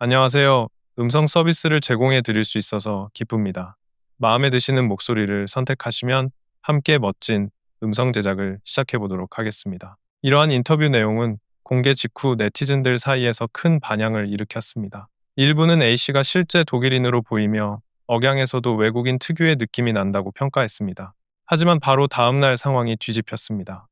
안녕하세요. 음성 서비스를 제공해 드릴 수 있어서 기쁩니다. 마음에 드시는 목소리를 선택하시면 함께 멋진 음성 제작을 시작해 보도록 하겠습니다. 이러한 인터뷰 내용은 공개 직후 네티즌들 사이에서 큰 반향을 일으켰습니다. 일부는 A씨가 실제 독일인으로 보이며 억양에서도 외국인 특유의 느낌이 난다고 평가했습니다. 하지만 바로 다음날 상황이 뒤집혔습니다.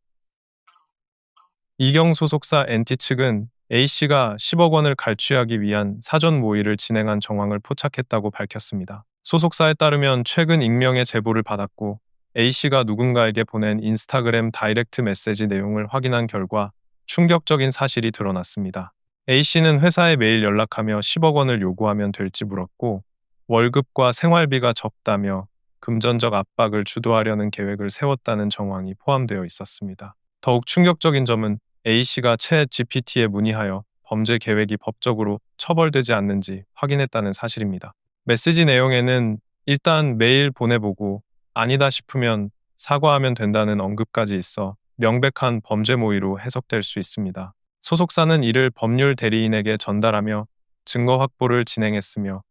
이경 소속사 NT 측은 A씨가 10억 원을 갈취하기 위한 사전 모의를 진행한 정황을 포착했다고 밝혔습니다. 소속사에 따르면 최근 익명의 제보를 받았고 A씨가 누군가에게 보낸 인스타그램 다이렉트 메시지 내용을 확인한 결과 충격적인 사실이 드러났습니다. A씨는 회사에 매일 연락하며 10억 원을 요구하면 될지 물었고 월급과 생활비가 적다며 금전적 압박을 주도하려는 계획을 세웠다는 정황이 포함되어 있었습니다. 더욱 충격적인 점은 A씨가 채 GPT에 문의하여 범죄 계획이 법적으로 처벌되지 않는지 확인했다는 사실입니다. 메시지 내용에는 일단 메일 보내보고 아니다 싶으면 사과하면 된다는 언급까지 있어 명백한 범죄 모의로 해석될 수 있습니다. 소속사는 이를 법률 대리인에게 전달하며 증거 확보를 진행했으며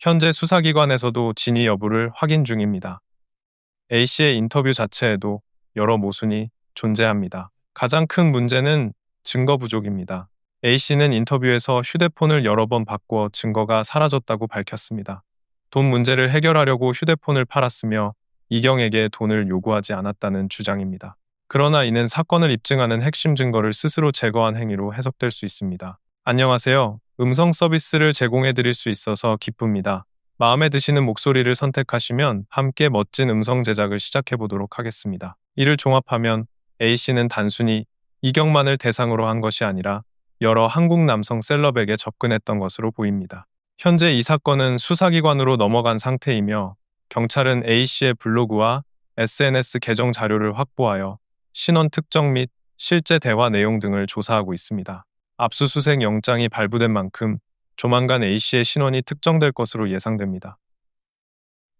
현재 수사기관에서도 진위 여부를 확인 중입니다. A씨의 인터뷰 자체에도 여러 모순이 존재합니다. 가장 큰 문제는 증거 부족입니다. A씨는 인터뷰에서 휴대폰을 여러 번 바꿔 증거가 사라졌다고 밝혔습니다. 돈 문제를 해결하려고 휴대폰을 팔았으며 이경에게 돈을 요구하지 않았다는 주장입니다. 그러나 이는 사건을 입증하는 핵심 증거를 스스로 제거한 행위로 해석될 수 있습니다. 안녕하세요. 음성 서비스를 제공해 드릴 수 있어서 기쁩니다. 마음에 드시는 목소리를 선택하시면 함께 멋진 음성 제작을 시작해 보도록 하겠습니다. 이를 종합하면 A씨는 단순히 이경만을 대상으로 한 것이 아니라 여러 한국 남성 셀럽에게 접근했던 것으로 보입니다. 현재 이 사건은 수사기관으로 넘어간 상태이며 경찰은 A씨의 블로그와 SNS 계정 자료를 확보하여 신원 특정 및 실제 대화 내용 등을 조사하고 있습니다. 압수수색 영장이 발부된 만큼 조만간 A씨의 신원이 특정될 것으로 예상됩니다.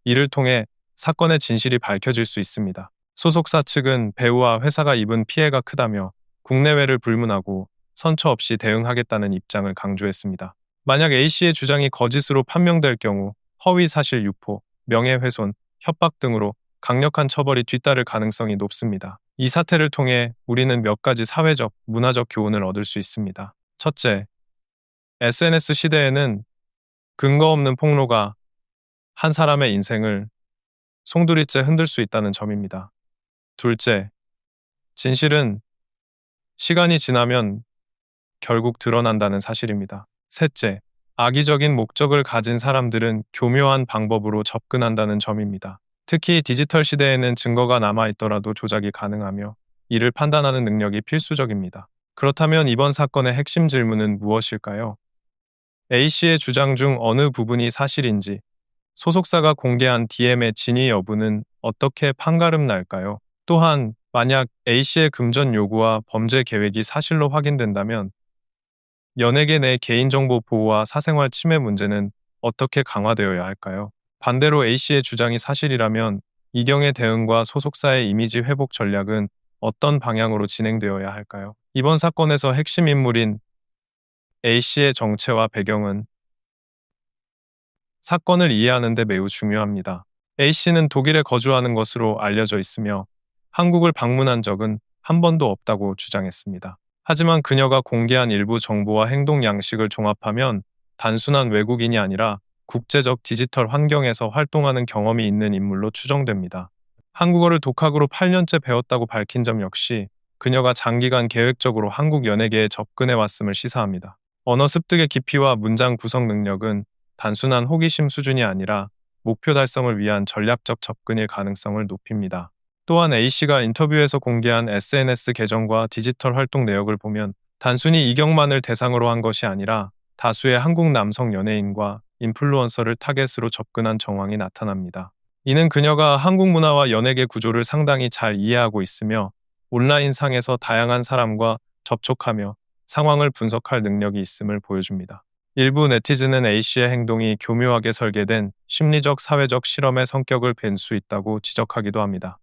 이를 통해 사건의 진실이 밝혀질 수 있습니다. 소속사 측은 배우와 회사가 입은 피해가 크다며 국내외를 불문하고 선처 없이 대응하겠다는 입장을 강조했습니다. 만약 A씨의 주장이 거짓으로 판명될 경우 허위 사실 유포, 명예훼손, 협박 등으로 강력한 처벌이 뒤따를 가능성이 높습니다. 이 사태를 통해 우리는 몇 가지 사회적, 문화적 교훈을 얻을 수 있습니다. 첫째, SNS 시대에는 근거 없는 폭로가 한 사람의 인생을 송두리째 흔들 수 있다는 점입니다. 둘째, 진실은 시간이 지나면 결국 드러난다는 사실입니다. 셋째, 악의적인 목적을 가진 사람들은 교묘한 방법으로 접근한다는 점입니다. 특히 디지털 시대에는 증거가 남아있더라도 조작이 가능하며 이를 판단하는 능력이 필수적입니다. 그렇다면 이번 사건의 핵심 질문은 무엇일까요? A씨의 주장 중 어느 부분이 사실인지, 소속사가 공개한 DM의 진위 여부는 어떻게 판가름 날까요? 또한 만약 A씨의 금전 요구와 범죄 계획이 사실로 확인된다면 연예계 내 개인정보 보호와 사생활 침해 문제는 어떻게 강화되어야 할까요? 반대로 A씨의 주장이 사실이라면 이경의 대응과 소속사의 이미지 회복 전략은 어떤 방향으로 진행되어야 할까요? 이번 사건에서 핵심 인물인 A씨의 정체와 배경은 사건을 이해하는 데 매우 중요합니다. A씨는 독일에 거주하는 것으로 알려져 있으며 한국을 방문한 적은 한 번도 없다고 주장했습니다. 하지만 그녀가 공개한 일부 정보와 행동 양식을 종합하면 단순한 외국인이 아니라 국제적 디지털 환경에서 활동하는 경험이 있는 인물로 추정됩니다. 한국어를 독학으로 8년째 배웠다고 밝힌 점 역시 그녀가 장기간 계획적으로 한국 연예계에 접근해 왔음을 시사합니다. 언어 습득의 깊이와 문장 구성 능력은 단순한 호기심 수준이 아니라 목표 달성을 위한 전략적 접근일 가능성을 높입니다. 또한 A씨가 인터뷰에서 공개한 SNS 계정과 디지털 활동 내역을 보면 단순히 이경만을 대상으로 한 것이 아니라 다수의 한국 남성 연예인과 인플루언서를 타겟으로 접근한 정황이 나타납니다. 이는 그녀가 한국 문화와 연예계 구조를 상당히 잘 이해하고 있으며 온라인 상에서 다양한 사람과 접촉하며 상황을 분석할 능력이 있음을 보여줍니다. 일부 네티즌은 A씨의 행동이 교묘하게 설계된 심리적 사회적 실험의 성격을 뵌 수 있다고 지적하기도 합니다.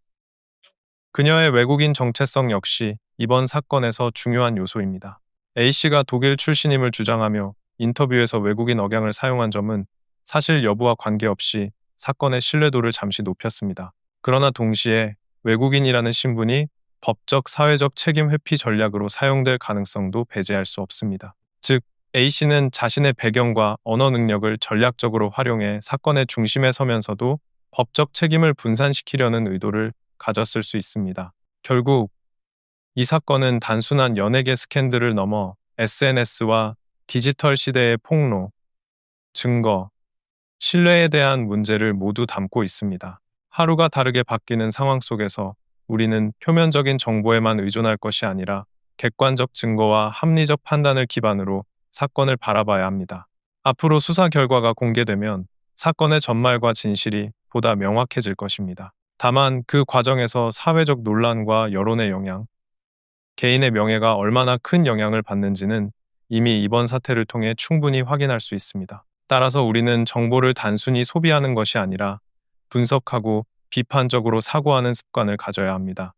그녀의 외국인 정체성 역시 이번 사건에서 중요한 요소입니다. A씨가 독일 출신임을 주장하며 인터뷰에서 외국인 억양을 사용한 점은 사실 여부와 관계없이 사건의 신뢰도를 잠시 높였습니다. 그러나 동시에 외국인이라는 신분이 법적, 사회적 책임 회피 전략으로 사용될 가능성도 배제할 수 없습니다. 즉, A씨는 자신의 배경과 언어 능력을 전략적으로 활용해 사건의 중심에 서면서도 법적 책임을 분산시키려는 의도를 가졌을 수 있습니다. 결국 이 사건은 단순한 연예계 스캔들을 넘어 SNS와 디지털 시대의 폭로, 증거, 신뢰에 대한 문제를 모두 담고 있습니다. 하루가 다르게 바뀌는 상황 속에서 우리는 표면적인 정보에만 의존할 것이 아니라 객관적 증거와 합리적 판단을 기반으로 사건을 바라봐야 합니다. 앞으로 수사 결과가 공개되면 사건의 전말과 진실이 보다 명확해질 것입니다. 다만 그 과정에서 사회적 논란과 여론의 영향, 개인의 명예가 얼마나 큰 영향을 받는지는 이미 이번 사태를 통해 충분히 확인할 수 있습니다. 따라서 우리는 정보를 단순히 소비하는 것이 아니라 분석하고 비판적으로 사고하는 습관을 가져야 합니다.